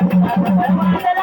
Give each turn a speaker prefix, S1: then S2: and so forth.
S1: Raju